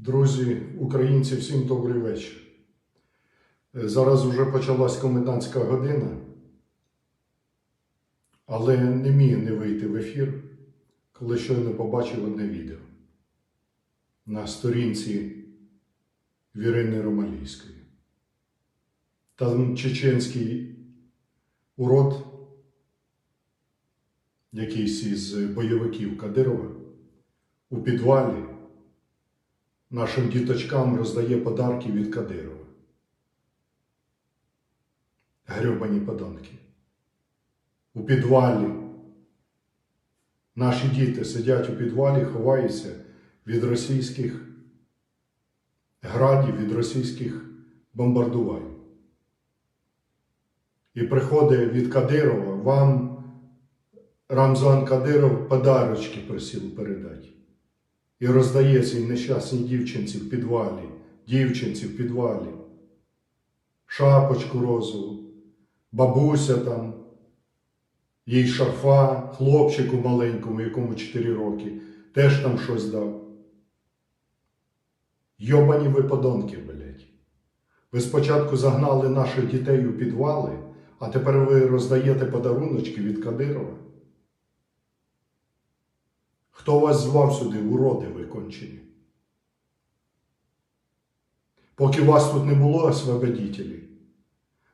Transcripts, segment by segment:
Друзі, українці, всім добрий вечір. Е, Зараз вже почалась комендантська година, але не міг не вийти в ефір, коли щойно побачив одне відео на сторінці Вірини Ромалійської. Там чеченський урод, якийсь із бойовиків Кадирова, у підвалі нашим діточкам роздає подарки від Кадирова. Грьобані подонки. У підвалі. Наші діти сидять у підвалі, ховаються від російських градів, від російських бомбардувань. І приходить від Кадирова, вам Рамзан Кадиров подарочки просив передати. І роздає цій нещасній дівчинці в підвалі, дівчинці в підвалі, шапочку розову, бабуся там, їй шарфа, хлопчику маленькому, якому 4 роки, теж там щось дав. Йобані ви подонки, блядь. Ви спочатку загнали наших дітей у підвали, а тепер ви роздаєте подаруночки від Кадирова. Хто вас звав сюди, уроди ви кончені? Поки вас тут не було освободітелів,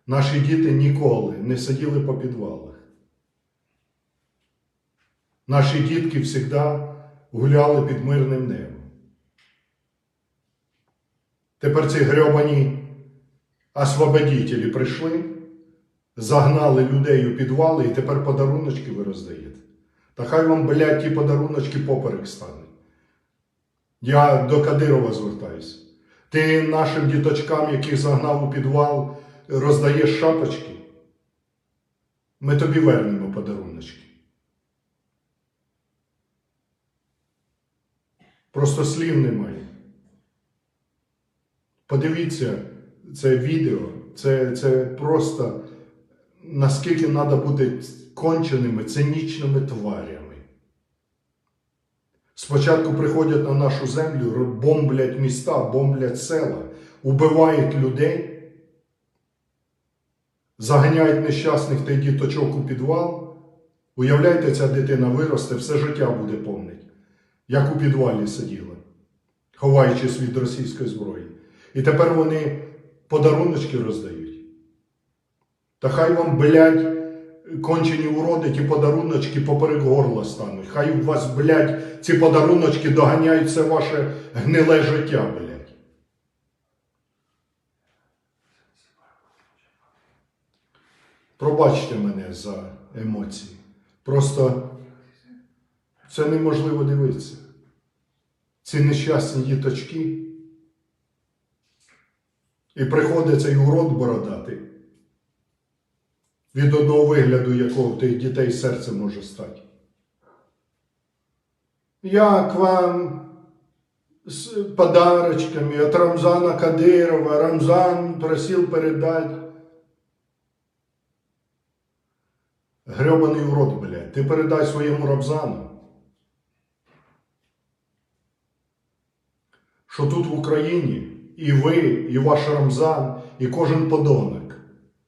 наші діти ніколи не сиділи по підвалах. Наші дітки завжди гуляли під мирним небом. Тепер ці грьобані освободітелі прийшли, загнали людей у підвали і тепер подаруночки ви роздаєте. Та хай вам, блядь, ті подаруночки поперек стануть. Я до Кадирова звертаюся. Ти нашим діточкам, яких загнав у підвал, роздаєш шапочки. Ми тобі вернемо подаруночки. Просто слів немає. Подивіться це відео, це, це просто наскільки треба бути конченими, цинічними тварями. Спочатку приходять на нашу землю, бомблять міста, бомблять села, убивають людей, заганяють нещасних та діточок у підвал. Уявляєте, ця дитина виросте, все життя буде помнить, як у підвалі сиділа, ховаючись від російської зброї. І тепер вони подаруночки роздають. Та хай вам, блядь, кончені уроди, ті подаруночки поперек горла стануть. Хай у вас, блядь, ці подаруночки доганяють все ваше гниле життя, блядь. Пробачте мене за емоції. Просто це неможливо дивитися. Ці нещасні діточки. І приходить цей урод бородатий, від одного вигляду, якого тих дітей серце може стати. Як вам з подарочками от Рамзана Кадирова, Рамзан просив передати. Гребаний урод, блядь, ти передай своєму Рамзану, що тут в Україні і ви, і ваш Рамзан, і кожен подонок,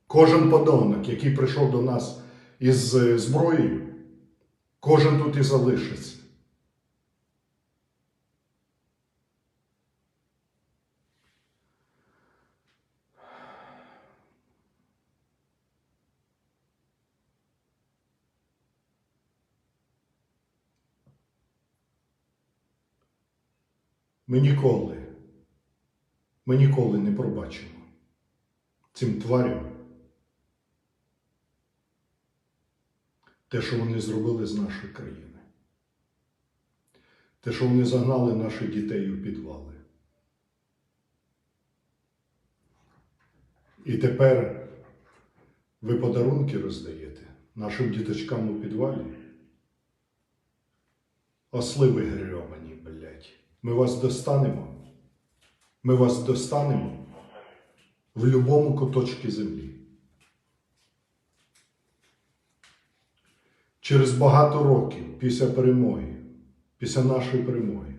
кожен подонок, який прийшов до нас із е, зброєю, кожен тут і залишиться. Ми ніколи, ми ніколи не пробачимо цим тварям те, що вони зробили з нашої країни. Те, що вони загнали наших дітей у підвали. І тепер ви подарунки роздаєте нашим діточкам у підвалі. Осли ви грьовані, блядь. Ми вас достанемо. Ми вас достанемо в будь-якому куточку землі. Через багато років після перемоги, після нашої перемоги,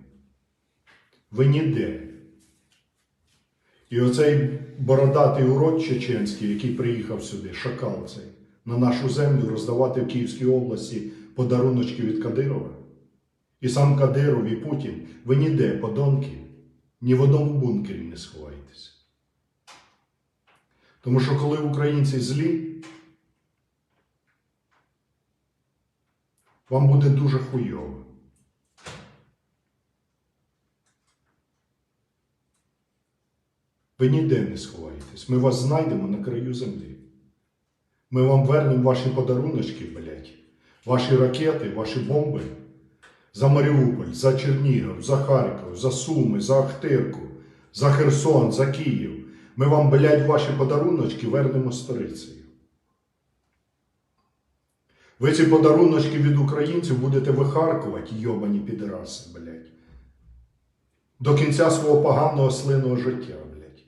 Ви ніде. І оцей бородатий урод чеченський, який приїхав сюди, шакал цей, на нашу землю роздавати в Київській області подаруночки від Кадирова. І сам Кадиров, і Путін, ви ніде, подонки, ні в одному бункері не сховаєтесь. Тому що коли українці злі, вам буде дуже хуйово. Ви ніде не сховаєтесь. Ми вас знайдемо на краю землі. Ми вам вернемо ваші подаруночки, блядь, ваші ракети, ваші бомби за Маріуполь, за Чернігів, за Харків, за Суми, за Ахтирку, за Херсон, за Київ. Ми вам, блядь, ваші подаруночки вернемо сторицею. Ви ці подаруночки від українців будете вихаркувати, йобані підраси, блядь. До кінця свого поганого слиного життя, блядь.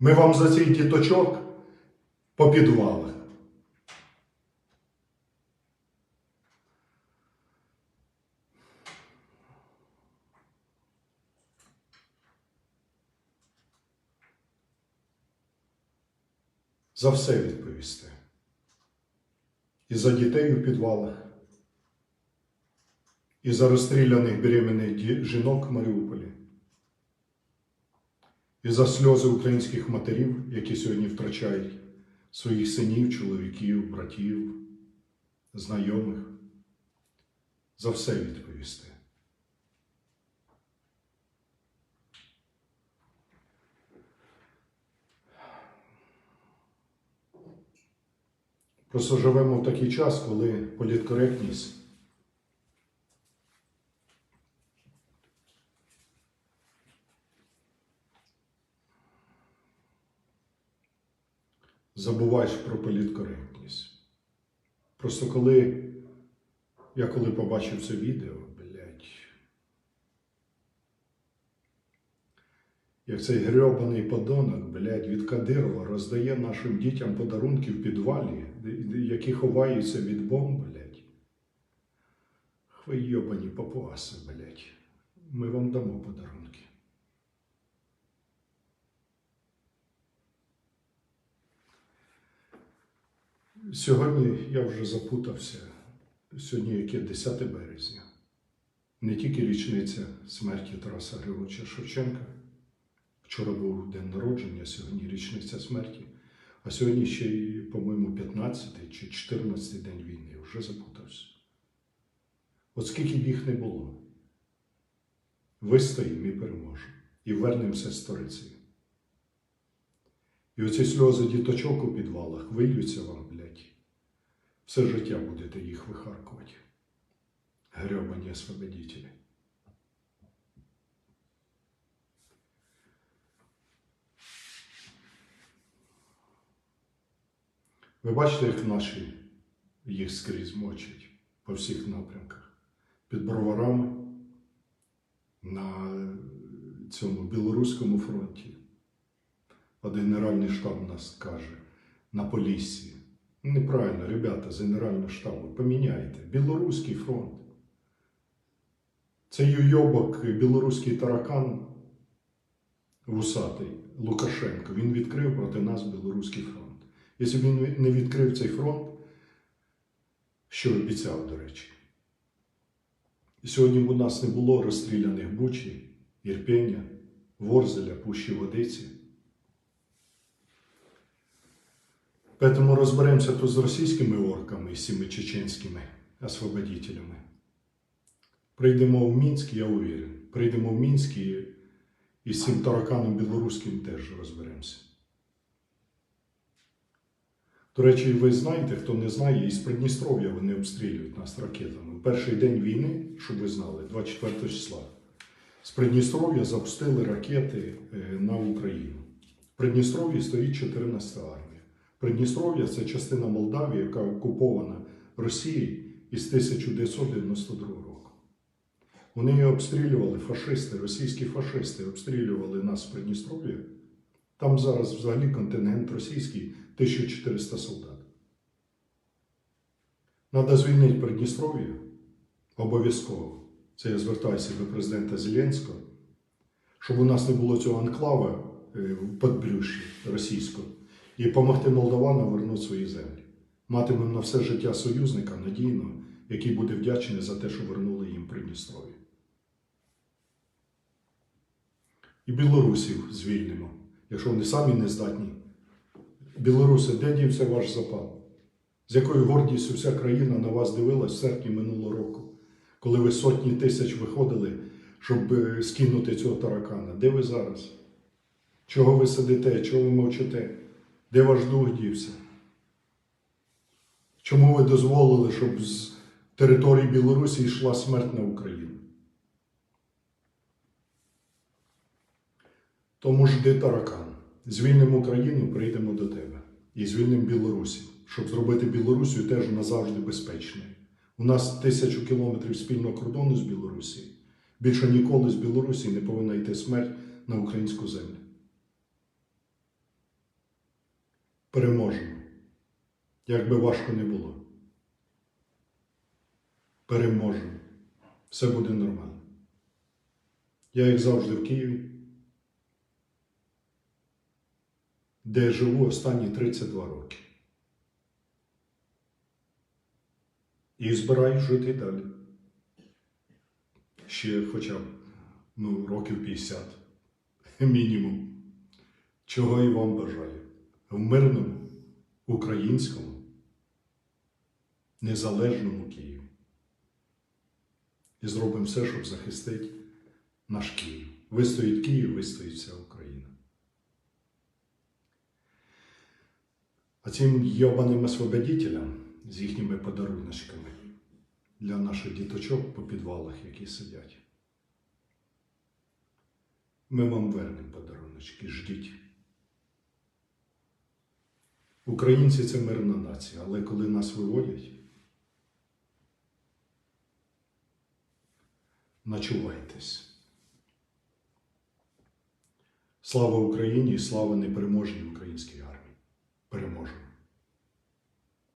Ми вам за цей діточок по підвалах. За все відповісти. І за дітей у підвалах, і за розстріляних беременних жінок в Маріуполі, і за сльози українських матерів, які сьогодні втрачають своїх синів, чоловіків, братів, знайомих. За все відповісти. Просто живемо в такий час, коли політкоректність забуваєш про політкоректність. Просто коли я коли побачив це відео, блядь, як цей грьобаний подонок, блядь, від Кадирова роздає нашим дітям подарунки в підвалі, які ховаються від бомб, блядь. Ви папуаси, блядь. Ми вам дамо подарунки. Сьогодні я вже запутався. Сьогодні яке 10 березня. Не тільки річниця смерті Тараса Григоровича Шевченка. Вчора був день народження, сьогодні річниця смерті. А сьогодні ще й, по-моєму, 15 чи 14 день війни. Вже запутався. От скільки б їх не було. Вистоїмо і переможемо. І вернемося з сторицею. І оці сльози діточок у підвалах вильються вам, блядь. Все життя будете їх вихаркувати. Гребані освободителі. Ви бачите, як наші їх скрізь мочать по всіх напрямках. Під броварами на цьому білоруському фронті. От Генеральний штаб нас каже на Поліссі. Неправильно, ребята з Генерального штабу, поміняйте. Білоруський фронт. Цей уйобок, білоруський таракан вусатий Лукашенко, він відкрив проти нас білоруський фронт. Якщо б він не відкрив цей фронт, що обіцяв, до речі. І сьогодні б у нас не було розстріляних Бучі, Ірпеня, Ворзеля, Пущі Водиці. Поэтому розберемося тут з російськими орками і цими чеченськими освободителями. Прийдемо в Мінськ, я уверен. Прийдемо в Мінськ і з цим тараканом білоруським теж розберемося. До речі, ви знаєте, хто не знає, із Придністров'я вони обстрілюють нас ракетами. Перший день війни, щоб ви знали, 24 числа, з Придністров'я запустили ракети е, на Україну. В Придністров'ї стоїть 14 армія. Придністров'я це частина Молдавії, яка окупована Росією із 1992 року. Вони її обстрілювали фашисти, російські фашисти обстрілювали нас в Придністров'я. Там зараз взагалі контингент російський 1400 солдат. Надо звільнити Придністров'я, обов'язково, це я звертаюся до президента Зеленського, щоб у нас не було цього анклава е, в подбрюші російського, і допомогти молдаванам вернути свої землі. Матимемо на все життя союзника надійного, який буде вдячний за те, що вернули їм Придністров'я. І білорусів звільнимо, якщо вони самі не здатні. Білоруси, де дівся ваш запал? З якою гордістю вся країна на вас дивилась в серпні минулого року, коли ви сотні тисяч виходили, щоб е, скинути цього таракана? Де ви зараз? Чого ви сидите? Чого ви мовчите? Де ваш дух дівся? Чому ви дозволили, щоб з території Білорусі йшла смерть на Україну? Тому жди таракан. Звільнимо Україну, прийдемо до тебе. І звільнимо Білорусі, щоб зробити Білорусію теж назавжди безпечною. У нас тисячу кілометрів спільного кордону з Білорусі. Більше ніколи з Білорусі не повинна йти смерть на українську землю. Переможемо. Як би важко не було. Переможемо. Все буде нормально. Я, як завжди, в Києві. Де я живу останні 32 роки. І збираюсь жити далі. Ще хоча б ну, років 50 мінімум. Чого і вам бажаю. В мирному, українському, незалежному Києві. І зробимо все, щоб захистити наш Київ. Вистоїть Київ, вистоїть вся Україна. Цим йобаним освободителям з їхніми подаруночками для наших діточок по підвалах, які сидять. Ми вам вернемо подаруночки, ждіть. Українці це мирна нація, але коли нас виводять, начувайтесь. Слава Україні і слава непереможній українській переможемо.